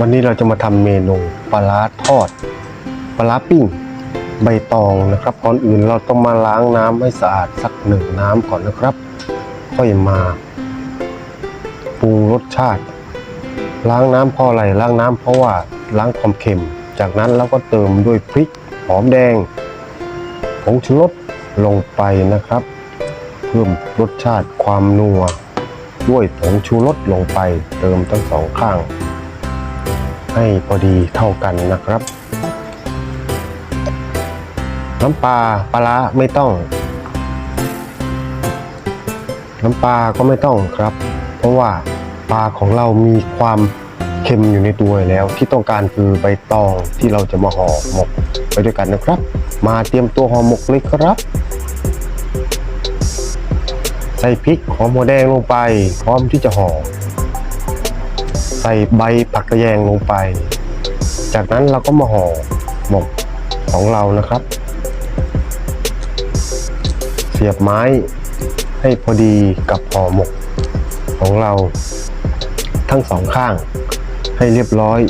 วันนี้เราจะมาทำเมนูปลาร้าทอดปลาร้าปิ้งใบตองนะครับก่อนอื่นเราต้องมาล้างน้ำให้สะอาดสักหนึ่งน้ำก่อนนะครับ ค่อยมาปรุงรสชาติ ล้างน้ำเพราะอะไรล้างน้ำเพราะว่าล้างความเค็ม จากนั้นเราก็เติมด้วยพริกหอมแดงผงชูรสลงไปนะครับ เพิ่มรสชาติความนัว ด้วยผงชูรสลงไป เติมทั้งสองข้าง ให้พอดีเท่ากันนะครับ น้ำปลาปลาไม่ต้อง น้ำปลาก็ไม่ต้องครับ เพราะว่าปลาของเรามีความเค็มอยู่ในตัวแล้ว ที่ต้องการคือใบตองที่เราจะมาห่อหมกไปด้วยกันนะครับ มาเตรียมตัวห่อหมกเลยครับ ใส่พริกหอมหัวแดงลงไป พร้อมที่จะห่อ ใส่ใบผักกระแยงลงไป จากนั้นเราก็มาห่อหมกของเรานะครับ เสียบไม้ให้พอดีกับห่อหมกของเราทั้งสองข้างให้เรียบร้อย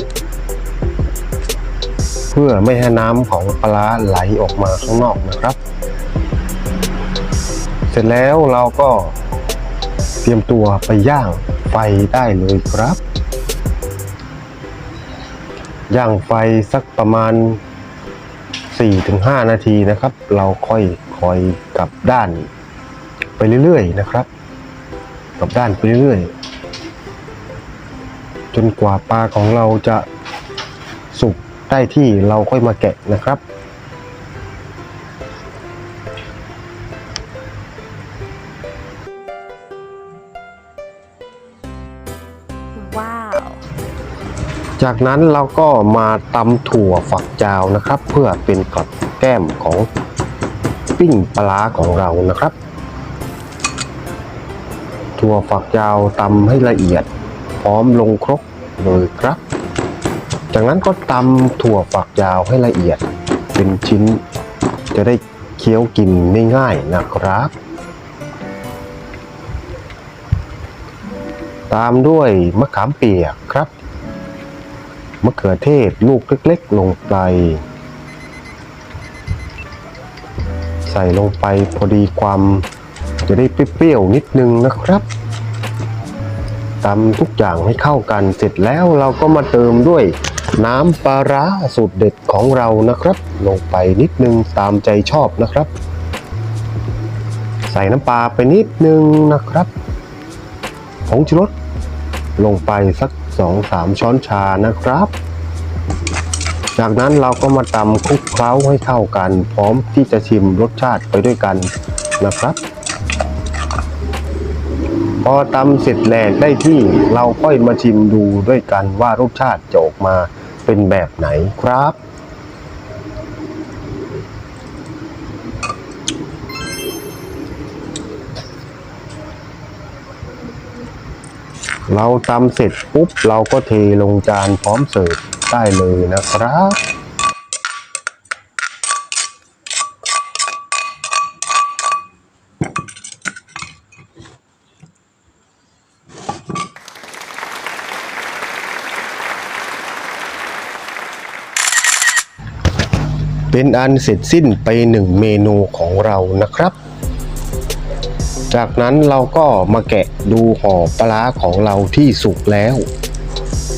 เพื่อไม่ให้น้ำของปลาร้าไหลออกมาข้างนอกนะครับ เสร็จแล้วเราก็เตรียมตัวไปย่างไฟได้เลยครับ ย่างไฟสักประมาณ 4-5 นาทีนะครับ เราค่อยคอยกลับด้านไปเรื่อยๆนะครับกลับด้านไปเรื่อยๆ จนกว่าปลาของเราจะสุกได้ที่เราค่อยมาแกะนะครับ จากนั้นเราก็มาตำถั่วฝักยาวนะครับ เพื่อเป็นกับแก้มของปิ้งปลาของเรานะครับ ถั่วฝักยาวตำให้ละเอียด พร้อมลงครกเลยครับ จากนั้นก็ตำถั่วฝักยาวให้ละเอียด เป็นชิ้น จะได้เคี้ยวกินไม่ง่ายนะครับ ตามด้วยมะขามเปียกครับ มะเขือเทศลูกเล็กๆ ลงไป ใส่ลงไปพอดีความจะได้เปรี้ยวๆนิดนึงนะครับตำทุกอย่างให้เข้ากันเสร็จแล้วเราก็มาเติมด้วยน้ำปลาร้าสูตรเด็ดของเรานะครับ ลงไปนิดนึงตามใจชอบนะครับ ใส่น้ำปลาไปนิดนึงนะครับผงชูรสลงไปสัก 2-3 ช้อนชานะครับ จากนั้นเราก็มาตำคลุกเคล้าให้เข้ากัน พร้อมที่จะชิมรสชาติไปด้วยกันนะครับ พอตำเสร็จแหลกได้ที่เราค่อยมาชิมดูด้วยกันว่ารสชาติจะออกมาเป็นแบบไหนครับ เราตำเสร็จปุ๊บเราก็เทลงจานพร้อมเสิร์ฟได้เลยนะครับเป็นอันเสร็จสิ้นไปหนึ่งเมนูของเรานะครับ จากนั้นเราก็มาแกะดูห่อปลาของเราที่สุกแล้ว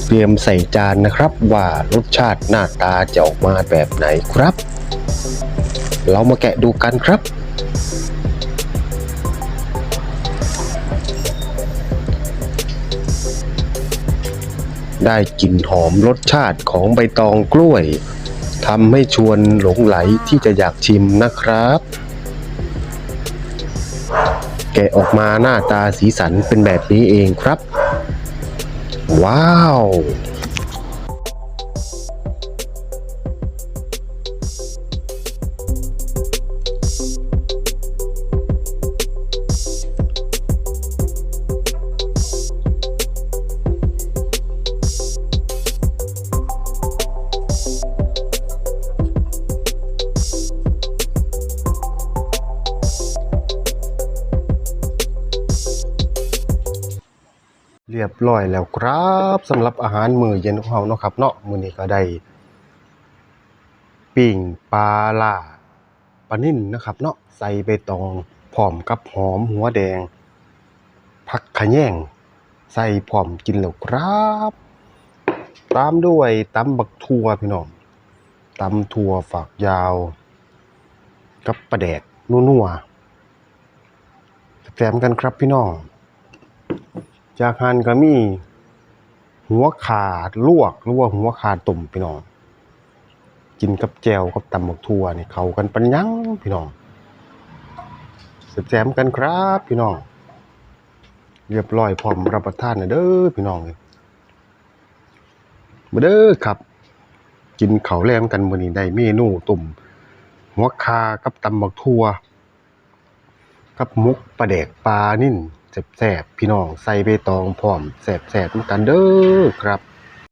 เตรียมใส่จานนะครับว่ารสชาติหน้าตาจะออกมาแบบไหนครับ เรามาแกะดูกันครับ ได้กลิ่นหอมรสชาติของใบตองกล้วยทำให้ชวนหลงไหลที่จะอยากชิมนะครับ แกะออกมาหน้าตาสีสันเป็นแบบนี้เองครับ ว้าว เรียบร้อยแล้วครับสำหรับอาหารมื้อเย็นของเราเนาะครับเนาะมื้อนี้ก็ได้ปิ้งปลาล่าปลานิ่นนะครับเนาะใส่ใบตองพร้อมกับหอมหัวแดงผักขะแยงใส่พร้อมกินแล้วครับ ตามด้วยตำบักทั่วพี่น้องตำทั่วฝักยาว กับปลาแดกนัวๆแถมกันครับพี่น้อง จากหันก็มีหัวขาดลวกหรือว่าหัวขาดตุ่มพี่น้องกินกับแจวกับตำบักทั่วนี่เข้ากันปัญญังพี่น้องแถมกันครับพี่น้องเรียบร้อยพร้อมรับประทานนะเด้อพี่น้องเอ้ยมาเด้อครับ กินเขาแลงกันมื้อนี้ได้เมนูตุ่มหัวคากับตำบักทั่ว กับมุกปลาแดกปลานิ่น แสบๆพี่น้องใส่ใบตองพร้อมแสบๆเหมือนกันเด้อครับ